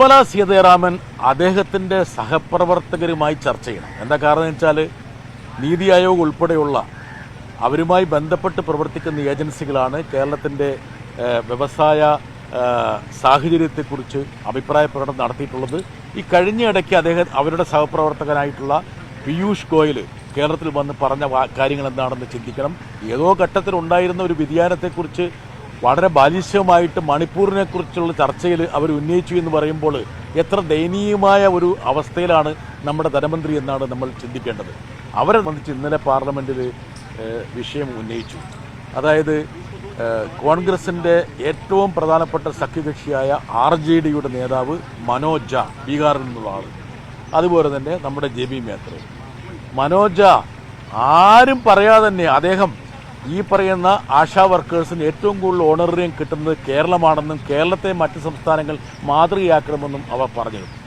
നിർമ്മല സീതാരാമൻ അദ്ദേഹത്തിന്റെ സഹപ്രവർത്തകരുമായി ചർച്ച ചെയ്യണം. എന്താ കാരണം വെച്ചാൽ നീതി ആയോഗ് ഉൾപ്പെടെയുള്ള അവരുമായി ബന്ധപ്പെട്ട് പ്രവർത്തിക്കുന്ന ഏജൻസികളാണ് കേരളത്തിന്റെ വ്യവസായ സാഹചര്യത്തെക്കുറിച്ച് അഭിപ്രായ പ്രകടനം നടത്തിയിട്ടുള്ളത്. ഈ കഴിഞ്ഞ ഇടയ്ക്ക് അദ്ദേഹം അവരുടെ സഹപ്രവർത്തകനായിട്ടുള്ള പീയൂഷ് ഗോയൽ കേരളത്തിൽ വന്ന് പറഞ്ഞ കാര്യങ്ങൾ എന്താണെന്ന് ചിന്തിക്കണം. ഏതോ ഘട്ടത്തിൽ ഉണ്ടായിരുന്ന ഒരു വ്യതിയാനത്തെക്കുറിച്ച് വളരെ ബാലിശ്യമായിട്ട് മണിപ്പൂരിനെ കുറിച്ചുള്ള ചർച്ചയിൽ അവർ ഉന്നയിച്ചു എന്ന് പറയുമ്പോൾ എത്ര ദയനീയമായ ഒരു അവസ്ഥയിലാണ് നമ്മുടെ ധനമന്ത്രി എന്നാണ് നമ്മൾ ചിന്തിക്കേണ്ടത്. അവരെ സംബന്ധിച്ച് ഇന്നലെ പാർലമെന്റിൽ വിഷയം ഉന്നയിച്ചു. അതായത് കോൺഗ്രസിന്റെ ഏറ്റവും പ്രധാനപ്പെട്ട സഖ്യകക്ഷിയായ ആർ ജെ ഡിയുടെ നേതാവ് മനോജ് ബീഹാറിൽ നിന്നുള്ള ആൾ. അതുപോലെ തന്നെ നമ്മുടെ ജെ ബി മേത്ര മനോജ ആരും പറയാതെ തന്നെ അദ്ദേഹം ഈ പറയുന്ന ആശാ വർക്കേഴ്സിന് ഏറ്റവും കൂടുതൽ ഓണറിയം കിട്ടുന്നത് കേരളമാണെന്നും കേരളത്തെ മറ്റ് സംസ്ഥാനങ്ങൾ മാതൃകയാക്കണമെന്നും അവർ പറഞ്ഞിരുന്നു.